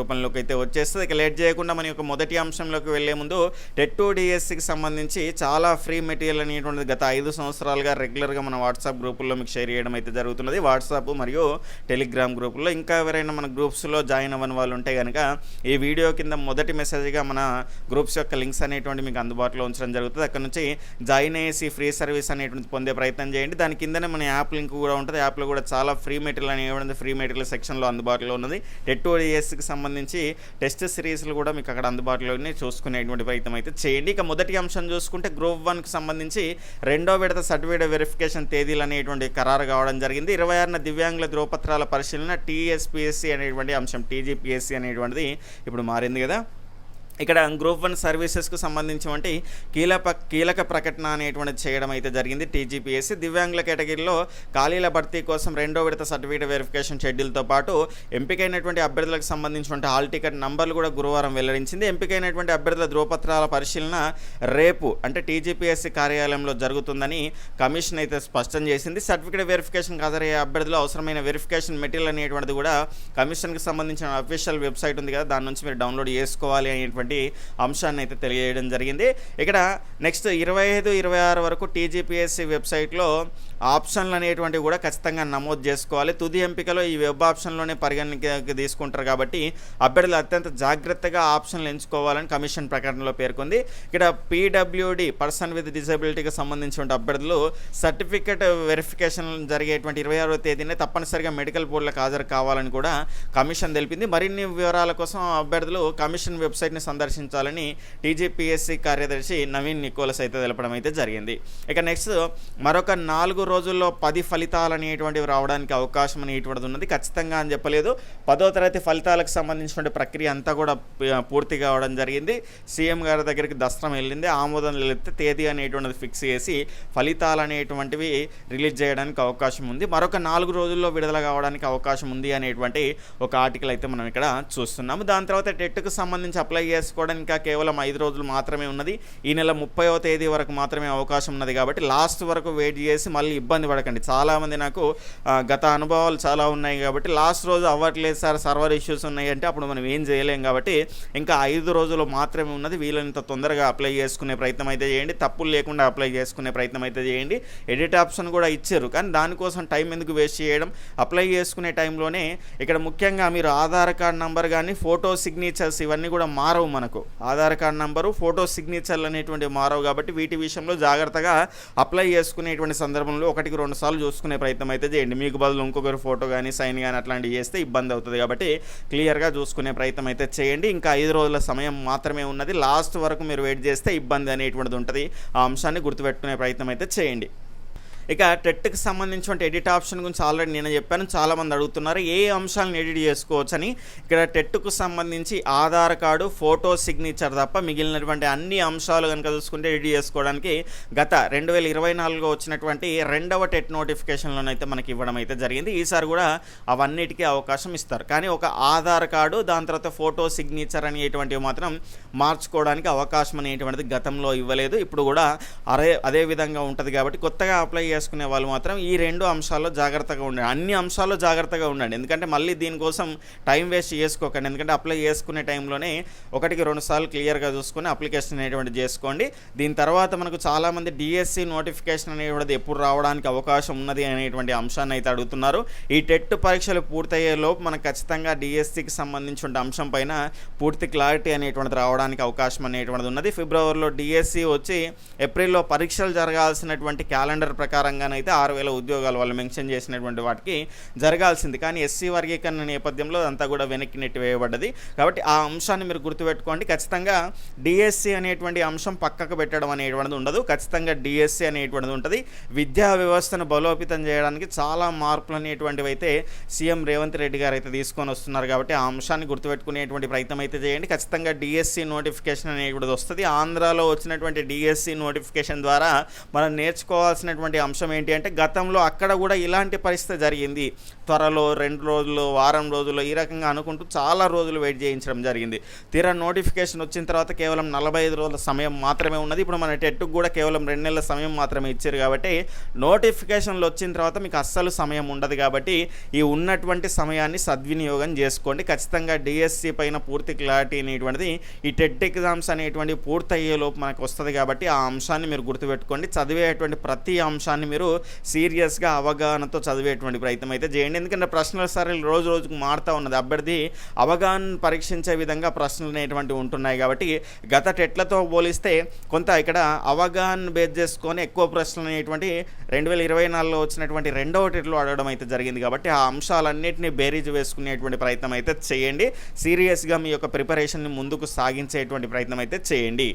రూపంలోకి అయితే వచ్చేస్తుంది. ఇక లేట్ చేయకుండా మన యొక్క మొదటి అంశంలోకి వెళ్ళే ముందు టెట్ టూ డిఎస్సికి సంబంధించి చాలా ఫ్రీ మెటీరియల్ అనేటువంటిది గత ఐదు సంవత్సరాలుగా రెగ్యులర్గా మన వాట్సాప్ గ్రూపుల్లో మీకు షేర్ చేయడం అయితే జరుగుతున్నది. వాట్సాప్ మరియు టెలిగ్రామ్ గ్రూపుల్లో ఇంకా ఎవరైనా మన గ్రూప్స్లో జాయిన్ అవ్వని వాళ్ళు ఉంటే కనుక ఈ వీడియో కింద మొదటి మెసేజ్గా మన గ్రూప్స్ యొక్క లింక్స్ అనేటువంటి మీకు అందుబాటులో ఉంచడం జరుగుతుంది. అక్కడ నుంచి జాయిన్ అయ్యేసి ఫ్రీ సర్వీస్ అనేటువంటి పొందే ప్రయత్నం చేయండి. దాని కిందనే మన యాప్ లింక్ కూడా ఉంటుంది. యాప్లో కూడా చాలా ఫ్రీ మెటీరియల్ అనేటువంటి ఫ్రీ మెటీరియల్ సెక్షన్లో అందుబాటులో ఉన్నది. టెట్ టూ డిఎస్సికి సంబంధించి సంబంధించి టెస్ట్ సిరీస్లు కూడా మీకు అక్కడ అందుబాటులోనే చూసుకునేటువంటి ప్రయత్నం అయితే చేయండి. ఇక మొదటి అంశం చూసుకుంటే గ్రూప్ వన్కి సంబంధించి రెండో విడత సర్టిఫికేట్ వెరిఫికేషన్ తేదీలు అనేటువంటి ఖరారు కావడం జరిగింది. ఇరవై ఆరున దివ్యాంగుల ధ్రువపత్రాల పరిశీలన టీఎస్పిఎస్సి అనేటువంటి అంశం టీజీపీఎస్సి అనేటువంటిది ఇప్పుడు మారింది కదా. ఇక్కడ గ్రూప్ వన్ సర్వీసెస్కు సంబంధించినటువంటి కీలక కీలక ప్రకటన అనేటువంటిది చేయడం అయితే జరిగింది టీజీపీఎస్సీ దివ్యాంగుల కేటగిరీలో ఖాళీల భర్తీ కోసం రెండో విడత సర్టిఫికేట్ వెరిఫికేషన్ షెడ్యూల్తో పాటు ఎంపికైనటువంటి అభ్యర్థులకు సంబంధించినటువంటి హాల్ టికెట్ నంబర్లు కూడా గురువారం వెల్లడించింది. ఎంపికైనటువంటి అభ్యర్థుల ధ్రువపత్రాల పరిశీలన రేపు అంటే టీజీపీఎస్సీ కార్యాలయంలో జరుగుతుందని కమిషన్ అయితే స్పష్టం చేసింది. సర్టిఫికేట్ వెరిఫికేషన్ హాజరయ్యే అభ్యర్థులు అవసరమైన వెరిఫికేషన్ మెటీరియల్ అనేటువంటిది కూడా కమిషన్కి సంబంధించిన అఫీషియల్ వెబ్సైట్ ఉంది కదా దాని నుంచి మీరు డౌన్లోడ్ చేసుకోవాలి అనేటువంటి అంశాన్ని అయితే తెలియజేయడం జరిగింది. ఇక్కడ నెక్స్ట్ ఇరవై ఐదు ఇరవై ఆరు వరకు టీజీపీఎస్సీ వెబ్సైట్లో ఆప్షన్లు అనేటువంటివి కూడా ఖచ్చితంగా నమోదు చేసుకోవాలి. తుది ఎంపికలో ఈ వెబ్ ఆప్షన్లోనే పరిగణనకి తీసుకుంటారు కాబట్టి అభ్యర్థులు అత్యంత జాగ్రత్తగా ఆప్షన్లు ఎంచుకోవాలని కమిషన్ ప్రకటనలో పేర్కొంది. ఇక్కడ పీడబ్ల్యూడి పర్సన్ విత్ డిజబిలిటీకి సంబంధించిన అభ్యర్థులు సర్టిఫికెట్ వెరిఫికేషన్ జరిగేటువంటి ఇరవై ఆరో తేదీనే తప్పనిసరిగా మెడికల్ బోర్డులకు హాజరు కావాలని కూడా కమిషన్ తెలిపింది. మరిన్ని వివరాల కోసం అభ్యర్థులు కమిషన్ వెబ్సైట్ని సందర్శించాలని టీజీపీఎస్సీ కార్యదర్శి నవీన్ నికోలస్ అయితే తెలపడం అయితే జరిగింది. ఇక నెక్స్ట్ మరొక నాలుగు రోజుల్లో పది ఫలితాలు అనేటువంటివి రావడానికి అవకాశం అనేటువంటిది ఉన్నది. ఖచ్చితంగా అని చెప్పలేదు. పదో తరగతి ఫలితాలకు సంబంధించినటువంటి ప్రక్రియ అంతా కూడా పూర్తి కావడం జరిగింది. సీఎం గారి దగ్గరికి దస్త్రం వెళ్ళింది. ఆమోదం వెళితే తేదీ అనేటువంటిది ఫిక్స్ చేసి ఫలితాలు అనేటువంటివి రిలీజ్ చేయడానికి అవకాశం ఉంది. మరొక నాలుగు రోజుల్లో విడుదల కావడానికి అవకాశం ఉంది అనేటువంటి ఒక ఆర్టికల్ అయితే మనం ఇక్కడ చూస్తున్నాము. దాని తర్వాత టెట్కు సంబంధించి అప్లై చేసుకోవడానికి ఇంకా కేవలం ఐదు రోజులు మాత్రమే ఉన్నది. ఈ నెల ముప్పైవ తేదీ వరకు మాత్రమే అవకాశం ఉన్నది కాబట్టి లాస్ట్ వరకు వెయిట్ చేసి మళ్ళీ ఇబ్బంది పడకండి. చాలామంది నాకు గత అనుభవాలు చాలా ఉన్నాయి కాబట్టి లాస్ట్ రోజు అవ్వట్లేదు సార్ సర్వర్ ఇష్యూస్ ఉన్నాయి అంటే అప్పుడు మనం ఏం చేయలేం కాబట్టి ఇంకా ఐదు రోజులు మాత్రమే ఉన్నది. వీలైనంత తొందరగా అప్లై చేసుకునే ప్రయత్నం అయితే చేయండి. తప్పులు లేకుండా అప్లై చేసుకునే ప్రయత్నం అయితే చేయండి. ఎడిట్ ఆప్షన్ కూడా ఇచ్చారు. కానీ దానికోసం టైం ఎందుకు వేస్ట్ చేయడం? అప్లై చేసుకునే టైంలోనే ఇక్కడ ముఖ్యంగా మీరు ఆధార్ కార్డ్ నంబర్ కానీ ఫోటో సిగ్నేచర్స్ ఇవన్నీ కూడా మారవు మనకు. ఆధార్ కార్డ్ నంబరు ఫోటో సిగ్నేచర్లు అనేటువంటివి మారవు కాబట్టి వీటి విషయంలో జాగ్రత్తగా అప్లై చేసుకునేటువంటి సందర్భంలో ఒకటికి రెండు సార్లు చూసుకునే ప్రయత్నం అయితే చేయండి. మీకు బదులు ఇంకొకరి ఫోటో కానీ సైన్ కానీ అట్లాంటివి చేస్తే ఇబ్బంది అవుతుంది. కాబట్టి క్లియర్గా చూసుకునే ప్రయత్నం అయితే చేయండి. ఇంకా ఐదు రోజుల సమయం మాత్రమే ఉన్నది. లాస్ట్ వరకు మీరు వెయిట్ చేస్తే ఇబ్బంది అనేటువంటిది ఉంటుంది. ఆ అంశాన్ని గుర్తుపెట్టుకునే ప్రయత్నం అయితే చేయండి. ఇక టెట్కి సంబంధించిన ఎడిట్ ఆప్షన్ గురించి ఆల్రెడీ నేను చెప్పాను చాలామంది అడుగుతున్నారు ఏ అంశాలను ఎడిట్ చేసుకోవచ్చని. ఇక్కడ టెట్కు సంబంధించి ఆధార్ కార్డు ఫోటో సిగ్నేచర్ తప్ప మిగిలినటువంటి అన్ని అంశాలు కనుక చూసుకుంటే ఎడిట్ చేసుకోవడానికి గత రెండు వేల ఇరవై నాలుగులో వచ్చినటువంటి రెండవ టెట్ నోటిఫికేషన్లోనైతే మనకి ఇవ్వడం అయితే జరిగింది. ఈసారి కూడా అవన్నిటికీ అవకాశం ఇస్తారు. కానీ ఒక ఆధార్ కార్డు దాని తర్వాత ఫోటో సిగ్నేచర్ అనేటువంటివి మాత్రం మార్చుకోవడానికి అవకాశం అనేటువంటిది గతంలో ఇవ్వలేదు. ఇప్పుడు కూడా అదే అదే విధంగా ఉంటుంది కాబట్టి కొత్తగా అప్లై చేసుకునే వాళ్ళు మాత్రం ఈ రెండు అంశాల్లో జాగ్రత్తగా ఉండండి. అన్ని అంశాల్లో జాగ్రత్తగా ఉండండి. ఎందుకంటే మళ్ళీ దీనికోసం టైం వేస్ట్ చేసుకోకండి. ఎందుకంటే అప్లై చేసుకునే టైంలోనే ఒకటికి రెండు సార్లు క్లియర్గా చూసుకొని అప్లికేషన్ అనేటువంటి చేసుకోండి. దీని తర్వాత మనకు చాలామంది డిఎస్సి నోటిఫికేషన్ అనేటువంటిది ఎప్పుడు రావడానికి అవకాశం ఉన్నది అనేటువంటి అంశాన్ని అయితే అడుగుతున్నారు. ఈ టెట్ పరీక్షలు పూర్తయ్యే లోపు మనకు ఖచ్చితంగా డిఎస్సికి సంబంధించిన అంశం పైన పూర్తి క్లారిటీ అనేటువంటిది రావడానికి అవకాశం అనేటువంటిది ఉన్నది. ఫిబ్రవరిలో డిఎస్సి వచ్చి ఏప్రిల్లో పరీక్షలు జరగాల్సినటువంటి క్యాలెండర్ ప్రకారం ప్రకారంగానైతే ఆరు వేల ఉద్యోగాలు వాళ్ళు మెన్షన్ చేసినటువంటి వాటికి జరగాల్సింది. కానీ ఎస్సీ వర్గీకరణ నేపథ్యంలో అంతా కూడా వెనక్కి నెట్టివేయబడ్డది కాబట్టి ఆ అంశాన్ని మీరు గుర్తుపెట్టుకోండి. ఖచ్చితంగా డిఎస్సి అనేటువంటి అంశం పక్కకు పెట్టడం అనేటువంటిది ఉండదు. ఖచ్చితంగా డిఎస్సి అనేటువంటిది ఉంటుంది. విద్యా వ్యవస్థను బలోపేతం చేయడానికి చాలా మార్పులు అనేటువంటివి అయితే సీఎం రేవంత్ రెడ్డి గారు అయితే తీసుకొని వస్తున్నారు. కాబట్టి ఆ అంశాన్ని గుర్తుపెట్టుకునేటువంటి ప్రయత్నం అయితే చేయండి. ఖచ్చితంగా డిఎస్సి నోటిఫికేషన్ అనేటువంటిది వస్తుంది. ఆంధ్రాలో వచ్చినటువంటి డిఎస్సి నోటిఫికేషన్ ద్వారా మనం నేర్చుకోవాల్సినటువంటి అంశం ఏంటి అంటే గతంలో అక్కడ కూడా ఇలాంటి పరిస్థితి జరిగింది. త్వరలో రెండు రోజులు వారం రోజులు ఈ రకంగా అనుకుంటూ చాలా రోజులు వెయిట్ చేయించడం జరిగింది. తీరా నోటిఫికేషన్ వచ్చిన తర్వాత కేవలం నలభై ఐదు రోజుల సమయం మాత్రమే ఉన్నది. ఇప్పుడు మన టెట్కు కూడా కేవలం రెండు నెలల సమయం మాత్రమే ఇచ్చారు కాబట్టి నోటిఫికేషన్లు వచ్చిన తర్వాత మీకు అస్సలు సమయం ఉండదు కాబట్టి ఈ ఉన్నటువంటి సమయాన్ని సద్వినియోగం చేసుకోండి. ఖచ్చితంగా డిఎస్సి పైన పూర్తి క్లారిటీ అనేటువంటిది ఈ టెట్ ఎగ్జామ్స్ అనేటువంటి పూర్తయ్యేలోపు మనకు వస్తుంది కాబట్టి ఆ అంశాన్ని మీరు గుర్తుపెట్టుకోండి. చదివేటువంటి ప్రతి అంశాన్ని మీరు సీరియస్గా అవగాహనతో చదివేటువంటి ప్రయత్నం అయితే చేయండి. ఎందుకంటే ప్రశ్నల సరళి రోజు రోజుకు మారుతూ ఉన్నది. అభ్యర్థి అవగాహన పరీక్షించే విధంగా ప్రశ్నలు అనేటువంటివి ఉంటున్నాయి కాబట్టి గత టెట్లతో పోలిస్తే కొంత ఇక్కడ అవగాహన బేస్ చేసుకొని ఎక్కువ ప్రశ్నలు అనేటువంటి రెండు వేల ఇరవై నాలుగులో వచ్చినటువంటి రెండవ టెట్లు అడగడం అయితే జరిగింది కాబట్టి ఆ అంశాలన్నింటినీ బేరీజ్ వేసుకునేటువంటి ప్రయత్నం అయితే చేయండి. సీరియస్గా మీ యొక్క ప్రిపరేషన్ని ముందుకు సాగించేటువంటి ప్రయత్నం అయితే చేయండి.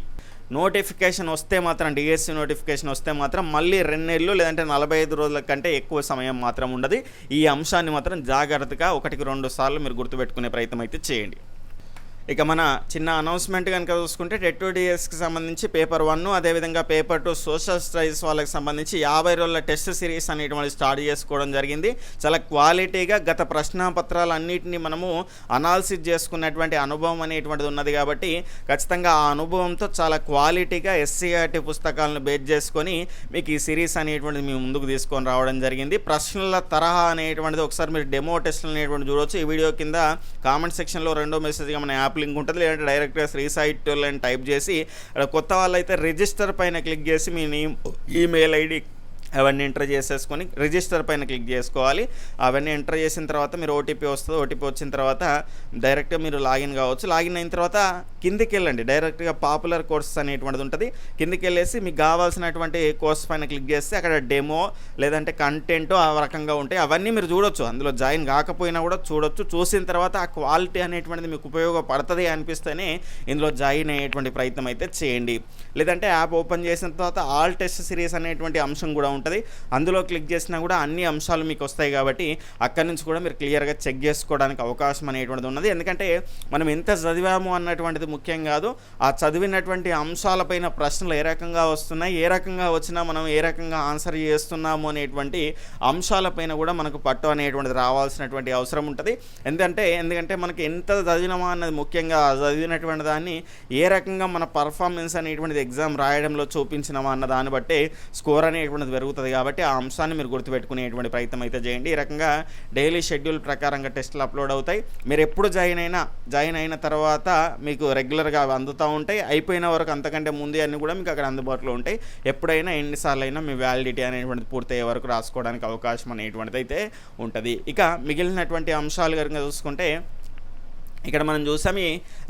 నోటిఫికేషన్ వస్తే మాత్రం డిఎస్సి నోటిఫికేషన్ వస్తే మాత్రం మళ్ళీ రెండేళ్ళు లేదంటే నలభై ఐదు రోజుల కంటే ఎక్కువ సమయం మాత్రం ఉండదు. ఈ అంశాన్ని మాత్రం జాగ్రత్తగా ఒకటికి రెండు సార్లు మీరు గుర్తుపెట్టుకునే ప్రయత్నం అయితే చేయండి. ఇక మన చిన్న అనౌన్స్మెంట్ కనుక చూసుకుంటే టెట్ డిఎస్కి సంబంధించి పేపర్ వన్ అదేవిధంగా పేపర్ టూ సోషల్ స్టడీస్ వాళ్ళకి సంబంధించి యాభై రోజుల టెస్ట్ సిరీస్ అనేటువంటి స్టార్ట్ చేసుకోవడం జరిగింది. చాలా క్వాలిటీగా గత ప్రశ్నాపత్రాలు అన్నింటినీ మనము అనాలిసిస్ చేసుకున్నటువంటి అనుభవం అనేటువంటిది ఉన్నది కాబట్టి ఖచ్చితంగా ఆ అనుభవంతో చాలా క్వాలిటీగా ఎస్సీఆర్టీ పుస్తకాలను బేస్ చేసుకొని మీకు ఈ సిరీస్ అనేటువంటిది మీ ముందుకు తీసుకొని రావడం జరిగింది. ప్రశ్నల తరహా అనేటువంటిది ఒకసారి మీరు డెమో టెస్ట్లు అనేటువంటి చూడవచ్చు ఈ వీడియో కింద కామెంట్ సెక్షన్లో రెండో మెసేజ్గా మన యాప్ లింక్ ఉంటుంది. లేదంటే డైరెక్ట్గా శ్రీ సైట్ అని టైప్ చేసి అక్కడ కొత్త వాళ్ళు అయితే రిజిస్టర్ పైన క్లిక్ చేసి మీ నేమ్ ఈమెయిల్ ఐడి అవన్నీ ఎంటర్ చేసేసుకొని రిజిస్టర్ పైన క్లిక్ చేసుకోవాలి. అవన్నీ ఎంటర్ చేసిన తర్వాత మీరు ఓటీపీ వస్తుంది. ఓటీపీ వచ్చిన తర్వాత డైరెక్ట్గా మీరు లాగిన్ కావచ్చు. లాగిన్ అయిన తర్వాత కిందికి వెళ్ళండి. డైరెక్ట్గా పాపులర్ కోర్సెస్ అనేటువంటిది ఉంటుంది. కిందికి వెళ్ళేసి మీకు కావాల్సినటువంటి కోర్స్ పైన క్లిక్ చేస్తే అక్కడ డెమో లేదంటే కంటెంట్ ఆ రకంగా ఉంటాయి. అవన్నీ మీరు చూడొచ్చు. అందులో జాయిన్ కాకపోయినా కూడా చూడొచ్చు. చూసిన తర్వాత ఆ క్వాలిటీ అనేటువంటిది మీకు ఉపయోగపడుతుంది అనిపిస్తేనే ఇందులో జాయిన్ అయ్యేటువంటి ప్రయత్నం అయితే చేయండి. లేదంటే యాప్ ఓపెన్ చేసిన తర్వాత ఆల్ టెస్ట్ సిరీస్ అనేటువంటి అంశం కూడా ఉంటుంది. అందులో క్లిక్ చేసినా కూడా అన్ని అంశాలు మీకు వస్తాయి కాబట్టి అక్కడి నుంచి కూడా మీరు క్లియర్గా చెక్ చేసుకోవడానికి అవకాశం అనేటువంటిది ఉన్నది. ఎందుకంటే మనం ఎంత చదివాము అన్నటువంటిది ముఖ్యం కాదు. ఆ చదివినటువంటి అంశాలపైన ప్రశ్నలు ఏ రకంగా వస్తున్నాయి ఏ రకంగా వచ్చినా మనం ఏ రకంగా ఆన్సర్ చేస్తున్నాము అనేటువంటి అంశాలపైన కూడా మనకు పట్టు అనేటువంటిది రావాల్సినటువంటి అవసరం ఉంటుంది. ఎందుకంటే ఎందుకంటే మనకి ఎంత చదివినామా అన్నది ముఖ్యంగా చదివినటువంటి దాన్ని ఏ రకంగా మన పర్ఫార్మెన్స్ అనేటువంటిది ఎగ్జామ్ రాయడంలో చూపించినామా అన్న దాన్ని బట్టే స్కోర్ అనేటువంటిది పెరుగుతుంది కాబట్టి ఆ అంశాన్ని మీరు గుర్తుపెట్టుకునేటువంటి ప్రయత్నం అయితే చేయండి. ఈ రకంగా డైలీ షెడ్యూల్ ప్రకారంగా టెస్టులు అప్లోడ్ అవుతాయి. మీరు ఎప్పుడు జాయిన్ అయినా జాయిన్ అయిన తర్వాత మీకు రెగ్యులర్గా అవి అందుతూ ఉంటాయి. అయిపోయిన వరకు అంతకంటే ముందే అన్నీ కూడా మీకు అక్కడ అందుబాటులో ఉంటాయి. ఎప్పుడైనా ఎన్నిసార్లు అయినా మీ వ్యాలిడిటీ అనేటువంటిది పూర్తయ్యే వరకు రాసుకోవడానికి అవకాశం అనేటువంటిది అయితే ఉంటుంది. ఇక మిగిలినటువంటి అంశాలు కనుక చూసుకుంటే ఇక్కడ మనం చూసాము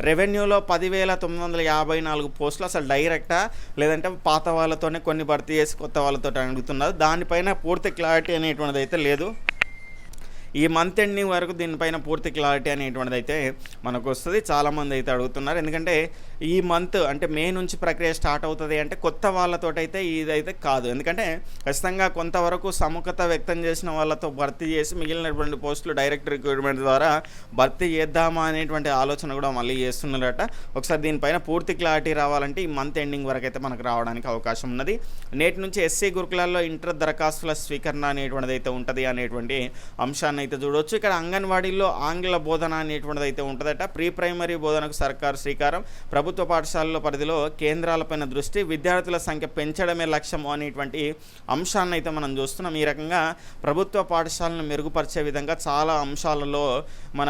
రెవెన్యూలో పదివేల తొమ్మిది వందల యాభై నాలుగు పోస్టులు అసలు డైరెక్టా? లేదంటే పాత వాళ్ళతోనే కొన్ని భర్తీ చేసి కొత్త వాళ్ళతో అడుగుతున్నారు. దానిపైన పూర్తి క్లారిటీ అనేటువంటిది అయితే లేదు. ఈ మంత్ ఎండింగ్ వరకు దీనిపైన పూర్తి క్లారిటీ అనేటువంటిది అయితే మనకు వస్తుంది. చాలామంది అయితే అడుగుతున్నారు. ఎందుకంటే ఈ మంత్ అంటే మే నుంచి ప్రక్రియ స్టార్ట్ అవుతుంది అంటే కొత్త వాళ్ళతో అయితే ఇదైతే కాదు. ఎందుకంటే ఖచ్చితంగా కొంతవరకు సముఖత వ్యక్తం చేసిన వాళ్ళతో భర్తీ చేసి మిగిలినటువంటి పోస్టులు డైరెక్ట్ రిక్రూట్మెంట్ ద్వారా భర్తీ చేద్దామా అనేటువంటి ఆలోచన కూడా మళ్ళీ చేస్తున్నారట. ఒకసారి దీనిపైన పూర్తి క్లారిటీ రావాలంటే ఈ మంత్ ఎండింగ్ వరకు అయితే మనకు రావడానికి అవకాశం ఉన్నది. నేటి నుంచి ఎస్సీ గురుకులాల్లో ఇంటర్ దరఖాస్తుల స్వీకరణ అనేటువంటిది అయితే ఉంటుంది అనేటువంటి అంశాన్ని అయితే చూడవచ్చు ఇక్కడ అంగన్వాడీల్లో ఆంగ్ల బోధన అనేటువంటిది అయితే ఉంటుందట. ప్రీ ప్రైమరీ బోధనకు సర్కారు శ్రీకారం. ప్రభుత్వ పాఠశాలల పరిధిలో కేంద్రాలపైన దృష్టి విద్యార్థుల సంఖ్య పెంచడమే లక్ష్యం అనేటువంటి అంశాన్ని అయితే మనం చూస్తున్నాం. ఈ రకంగా ప్రభుత్వ పాఠశాలను మెరుగుపరిచే విధంగా చాలా అంశాలలో మన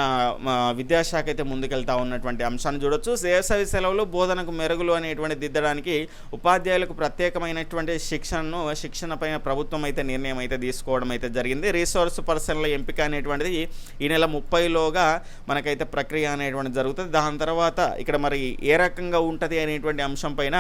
విద్యాశాఖ అయితే ముందుకెళ్తా ఉన్నటువంటి అంశాన్ని చూడొచ్చు. వేసవి సెలవులు బోధనకు మెరుగులు అనేటువంటి దిద్దడానికి ఉపాధ్యాయులకు ప్రత్యేకమైనటువంటి శిక్షణను శిక్షణ పైన ప్రభుత్వం అయితే నిర్ణయం అయితే తీసుకోవడం అయితే జరిగింది. రీసోర్స్ పర్సన్ల ఎంపిక అనేటువంటిది ఈ నెల ముప్పైలోగా మనకైతే ప్రక్రియ అనేటువంటి జరుగుతుంది. దాని తర్వాత ఇక్కడ మరి ఏ రకంగా ఉంటుంది అనేటువంటి అంశం పైన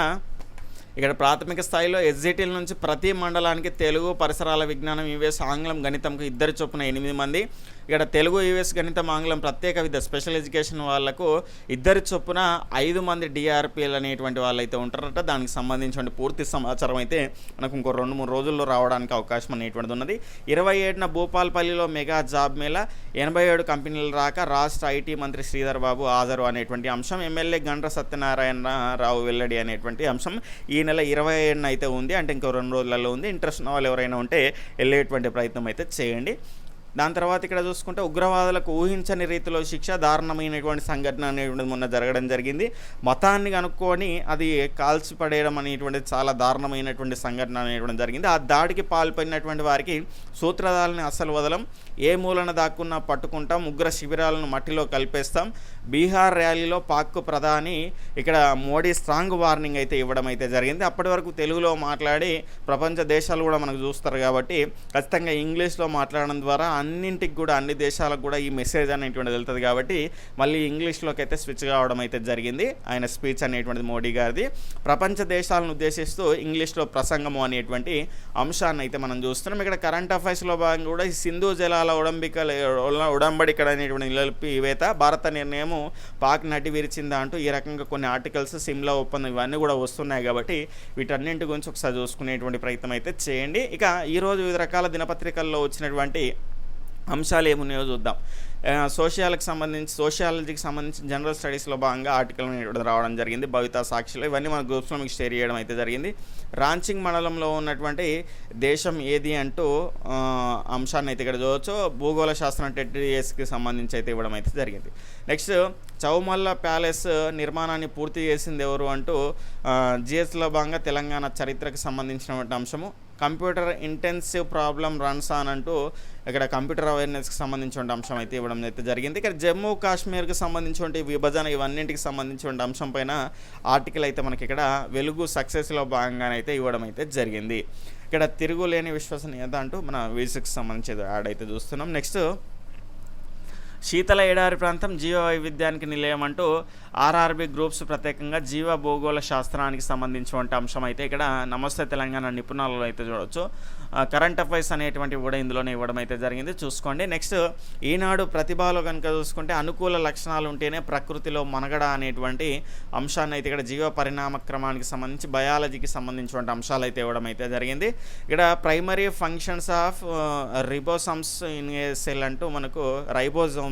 ఇక్కడ ప్రాథమిక స్థాయిలో ఎస్జిటీల నుంచి ప్రతి మండలానికి తెలుగు పరిసరాల విజ్ఞానం ఈవీఎస్ ఆంగ్లం గణితంకు ఇద్దరు చొప్పున ఎనిమిది మంది. ఇక్కడ తెలుగు యూఎస్ గణితం ఆంగ్లం ప్రత్యేక విద్య స్పెషల్ ఎడ్యుకేషన్ వాళ్ళకు ఇద్దరి చొప్పున ఐదు మంది డిఆర్పిఎల్ అనేటువంటి వాళ్ళు అయితే ఉంటారట. దానికి సంబంధించిన పూర్తి సమాచారం అయితే మనకు ఇంకో రెండు మూడు రోజుల్లో రావడానికి అవకాశం అనేటువంటిది ఉన్నది. ఇరవై ఏడున భూపాల్పల్లిలో మెగా జాబ్ మేళ ఎనభై ఏడు కంపెనీలు రాక రాష్ట్ర ఐటీ మంత్రి శ్రీధర్ బాబు హాజరు అనేటువంటి అంశం ఎమ్మెల్యే గండ్ర సత్యనారాయణ రావు వెల్లడి అనేటువంటి అంశం ఈ నెల ఇరవై ఏడున అయితే ఉంది. అంటే ఇంకో రెండు రోజులలో ఉంది. ఇంట్రెస్ట్ ఉన్న వాళ్ళు ఎవరైనా ఉంటే వెళ్ళేటువంటి ప్రయత్నం అయితే చేయండి. దాని తర్వాత ఇక్కడ చూసుకుంటే ఉగ్రవాదులకు ఊహించని రీతిలో శిక్ష దారుణమైనటువంటి సంఘటన అనేటువంటిది మొన్న జరగడం జరిగింది. మతాన్ని కనుక్కొని అది కాల్చి పడేయడం అనేటువంటిది చాలా దారుణమైనటువంటి సంఘటన అనేటువంటి జరిగింది. ఆ దాడికి పాల్పడినటువంటి వారికి సూత్రధారాలని అస్సలు వదలం ఏ మూలన దాక్కున్నా పట్టుకుంటాం ఉగ్ర శిబిరాలను మట్టిలో కలిపేస్తాం బీహార్ ర్యాలీలో పాక్ ప్రధాని ఇక్కడ మోడీ స్ట్రాంగ్ వార్నింగ్ అయితే ఇవ్వడం అయితే జరిగింది. అప్పటి వరకు తెలుగులో మాట్లాడి ప్రపంచ దేశాలు కూడా మనకు చూస్తారు కాబట్టి ఖచ్చితంగా ఇంగ్లీష్లో మాట్లాడడం ద్వారా అన్నింటికి కూడా అన్ని దేశాలకు కూడా ఈ మెసేజ్ అనేటువంటిది వెళ్తుంది కాబట్టి మళ్ళీ ఇంగ్లీష్లోకి అయితే స్విచ్ కావడం అయితే జరిగింది. ఆయన స్పీచ్ అనేటువంటిది మోడీ గారిది. ప్రపంచ దేశాలను ఉద్దేశిస్తూ ఇంగ్లీష్లో ప్రసంగము అనేటువంటి అంశాన్ని అయితే మనం చూస్తున్నాం. ఇక్కడ కరెంట్ అఫైర్స్లో భాగంగా కూడా ఈ సింధు జలాల ఉడంబిక ఉడంబడికడ అనేటువంటి నిలిపివేత భారత నిర్ణయము పాక్ నటి విరిచిందా అంటూ ఈ రకంగా కొన్ని ఆర్టికల్స్ సిమ్లా ఒప్పందం ఇవన్నీ కూడా వస్తున్నాయి కాబట్టి వీటన్నింటి గురించి ఒకసారి చూసుకునేటువంటి ప్రయత్నం అయితే చేయండి. ఇక ఈరోజు వివిధ రకాల దినపత్రికల్లో వచ్చినటువంటి అంశాలు ఏమున్నాయో చూద్దాం. సోషియాలకు సంబంధించి సోషియాలజీకి సంబంధించి జనరల్ స్టడీస్లో భాగంగా ఆర్టికల్ రావడం జరిగింది. భవిత సాక్షిలో ఇవన్నీ మన గ్రూప్స్లో మీకు షేర్ చేయడం అయితే జరిగింది. రాంచింగ్ మండలంలో ఉన్నటువంటి దేశం ఏది అంటూ అంశాన్ని అయితే ఇక్కడ చూడవచ్చు భూగోళ శాస్త్రం టెట్డిఎస్కి సంబంధించి అయితే ఇవ్వడం అయితే జరిగింది. నెక్స్ట్ చౌమల్ల ప్యాలెస్ నిర్మాణాన్ని పూర్తి చేసింది ఎవరు అంటూ జిఎస్లో భాగంగా తెలంగాణ చరిత్రకు సంబంధించినటువంటి అంశము. కంప్యూటర్ ఇంటెన్సివ్ ప్రాబ్లం రన్స్ అని అంటూ ఇక్కడ కంప్యూటర్ అవేర్నెస్కి సంబంధించిన అంశం అయితే ఇవ్వడం అయితే జరిగింది. ఇక్కడ జమ్మూ కాశ్మీర్కి సంబంధించిన విభజన ఇవన్నింటికి సంబంధించిన అంశం పైన ఆర్టికల్ అయితే మనకి ఇక్కడ వెలుగు సక్సెస్లో భాగంగానైతే ఇవ్వడం అయితే జరిగింది. ఇక్కడ తిరుగులేని విశ్వసనీయత అంటూ మన వీసిక్కి సంబంధించి యాడ్ అయితే చూస్తున్నాం. నెక్స్ట్ శీతల ఎడారి ప్రాంతం జీవ వైవిధ్యానికి నిలయం అంటూ ఆర్ఆర్బి గ్రూప్స్ ప్రత్యేకంగా జీవ భూగోళ శాస్త్రానికి సంబంధించినటువంటి అంశం అయితే ఇక్కడ నమస్తే తెలంగాణ నిపుణులలో అయితే చూడవచ్చు కరెంట్ అఫైర్స్ అనేటువంటివి కూడా ఇందులోనే ఇవ్వడం అయితే జరిగింది. చూసుకోండి. నెక్స్ట్ ఈనాడు ప్రతిభలో కనుక చూసుకుంటే అనుకూల లక్షణాలు ఉంటేనే ప్రకృతిలో మనగడ అనేటువంటి అంశాన్ని అయితే ఇక్కడ జీవ పరిణామ క్రమానికి సంబంధించి బయాలజీకి సంబంధించినటువంటి అంశాలు అయితే ఇవ్వడం అయితే జరిగింది. ఇక్కడ primary functions of ribosomes in a cell అంటూ మనకు ribosome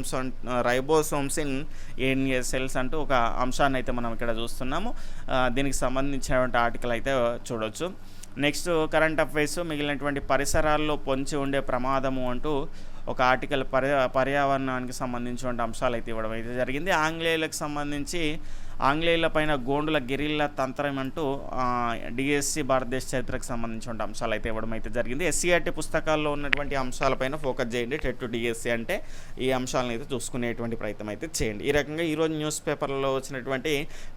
ribosomes in in a cells అంటూ ఒక అంశాన్ని అయితే మనం ఇక్కడ చూస్తున్నాము దీనికి సంబంధించినటువంటి ఆర్టికల్ అయితే చూడొచ్చు నెక్స్ట్ కరెంట్ అఫైర్స్ మిగిలినటువంటి పరిసరాల్లో పొంచి ఉండే ప్రమాదము అంటూ ఒక ఆర్టికల్ పర్యా పర్యావరణానికి సంబంధించిన అంశాలు అయితే ఇవ్వడం అయితే జరిగింది. ఆంగ్లేయులకు సంబంధించి ఆంగ్లేయుల పైన గోండుల గిరిల్ల తంత్రం అంటూ డిఎస్సి భారతదేశ చరిత్రకు సంబంధించిన అంశాలు అయితే ఇవ్వడం అయితే జరిగింది. ఎస్సీఆర్టీ పుస్తకాల్లో ఉన్నటువంటి అంశాలపైన ఫోకస్ చేయండి. టెట్ టు డిఎస్సి అంటే ఈ అంశాలను అయితే చూసుకునేటువంటి ప్రయత్నం అయితే చేయండి. ఈ రకంగా ఈరోజు న్యూస్ పేపర్లో వచ్చినటువంటి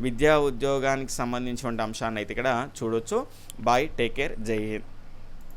విద్యా ఉద్యోగానికి సంబంధించిన అంశాన్ని అయితే ఇక్కడ చూడొచ్చు. బాయ్ టేక్ కేర్ జై హింద్